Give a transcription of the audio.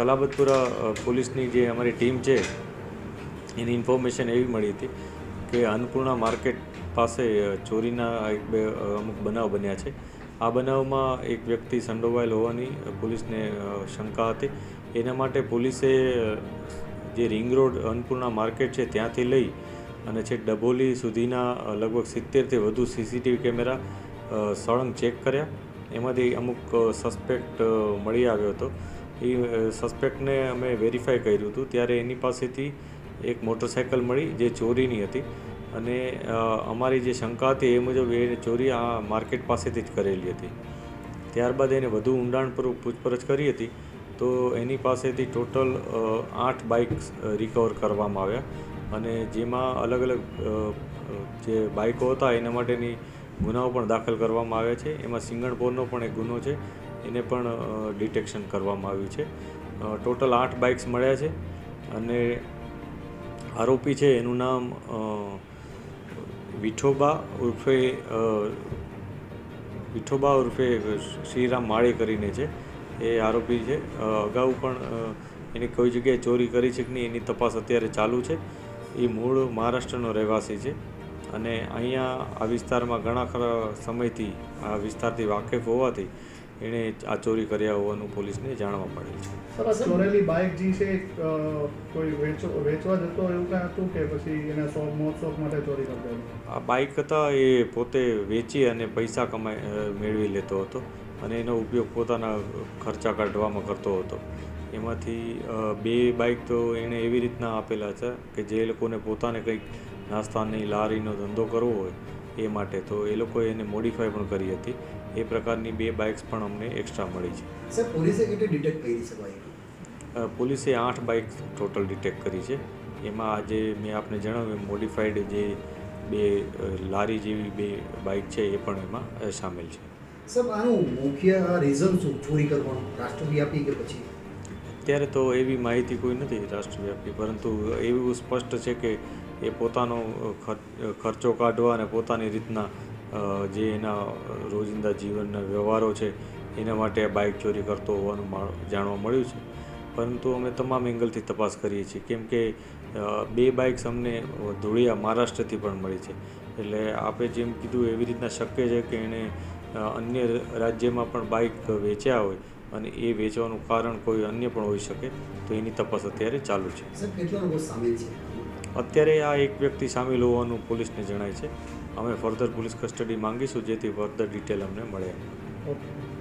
સલાબતપુરા પોલીસની જે અમારી ટીમ છે, એની ઇન્ફોર્મેશન એવી મળી હતી કે અન્નપૂર્ણા માર્કેટ પાસે ચોરીના એક બે અમુક બનાવ બન્યા છે. આ બનાવમાં એક વ્યક્તિ સંડોવાયેલ હોવાની પોલીસને શંકા હતી. એના માટે પોલીસે જે રિંગ રોડ અન્નપૂર્ણા માર્કેટ છે, ત્યાંથી લઈ અને છે ડભોલી સુધીના લગભગ સિત્તેરથી વધુ સીસીટીવી કેમેરા સળંગ ચેક કર્યા. એમાંથી અમુક સસ્પેક્ટ મળી આવ્યો હતો. એ સસ્પેક્ટને અમે વેરીફાઈ કર્યું હતું. ત્યારે એની પાસેથી એક મોટરસાઇકલ મળી, જે ચોરીની હતી. અને અમારી જે શંકા હતી એ મુજબ એ ચોરી આ માર્કેટ પાસેથી જ કરેલી હતી. ત્યારબાદ એને વધુ ઊંડાણપૂર્વક પૂછપરછ કરી હતી. તો એની પાસેથી ટોટલ આઠ બાઇક રિકવર કરવામાં આવ્યા. અને જેમાં અલગ અલગ જે બાઇકો હતા, એના માટેની ગુનાઓ પણ દાખલ કરવામાં આવ્યા છે. એમાં સિંગણપોરનો પણ એક ગુનો છે. એને પણ ડિટેક્શન કરવામાં આવ્યું છે. ટોટલ આઠ બાઇક્સ મળ્યા છે અને આરોપી છે, એનું નામ વિઠોબા ઉર્ફે વિઠોબા ઉર્ફે શ્રીરામ માળી કરીને છે. એ આરોપી છે. અગાઉ પણ એની કોઈ જગ્યાએ ચોરી કરી છે કે નહીં એની તપાસ અત્યારે ચાલુ છે. એ મૂળ મહારાષ્ટ્રનો રહેવાસી છે અને અહીંયા આ વિસ્તારમાં ઘણા ખરા સમયથી, આ વિસ્તારથી વાકેફ હોવાથી એણે આ ચોરી કર્યા હોવાનું પોલીસને જાણવા મળેલ છે. સર આ ચોરેલી બાઇક જે છે કોઈ વેચો વેચવા જતો એવું કાંઈ હતું કે પછી એને શોખ શોખ માટે ચોરી કરતો આ બાઇક હતા એ પોતે વેચી અને પૈસા કમાઈ મેળવી લેતો હતો અને એનો ઉપયોગ પોતાના ખર્ચા કાઢવામાં કરતો હતો. એમાંથી બે બાઇક તો એણે એવી રીતના આપેલા છે કે જે લોકોને પોતાને કંઈક નાસ્તાની લારીનો ધંધો કરવો હોય એ માટે. તો એ લોકોએ એને મોડિફાઈ પણ કરી હતી. એ પ્રકારની બે બાઇક્સ પણ અમને એક્સ્ટ્રા મળી છે. સર પોલીસે કેટલી ડિટેક્ટ કરી છે બાઇક પોલીસે આઠ બાઇક ટોટલ ડિટેક્ટ કરી છે. એમાં આજે મેં આપને જણાવ્યું મોડિફાઈડ જે બે લારી જેવી બે બાઇક છે એ પણ એમાં સામેલ છે. સર આનું મુખ્ય રીઝન શું? ચોરી કરવાનું? રાષ્ટ્રવ્યાપી કે પછી? અત્યારે તો એવી માહિતી કોઈ નથી રાષ્ટ્રવ્યાપી, પરંતુ એવું સ્પષ્ટ છે કે એ પોતાનો ખર્ચો કાઢવા અને પોતાની રીતના જે એના રોજિંદા જીવનના વ્યવહારો છે, એના માટે બાઇક ચોરી કરતો હોવાનું જાણવા મળ્યું છે. પરંતુ અમે તમામ એંગલથી તપાસ કરીએ છીએ, કેમ કે બે બાઇક્સ અમને ધૂળિયા મહારાષ્ટ્રથી પણ મળી છે. એટલે આપે જેમ કીધું એવી રીતના શક્ય છે કે એણે અન્ય રાજ્યમાં પણ બાઇક વેચ્યા હોય અને એ વેચવાનું કારણ કોઈ અન્ય પણ હોઈ શકે તો એની તપાસ અત્યારે ચાલુ છે. સર કેટલા લોકો સામેલ છે? અત્યારે આ એક વ્યક્તિ સામેલ હોવાનું પોલીસને જણાય છે. અમે ફર્ધર પોલીસ કસ્ટડી માંગીશું જેથી ફર્ધર ડિટેલ અમને મળે. ઓકે.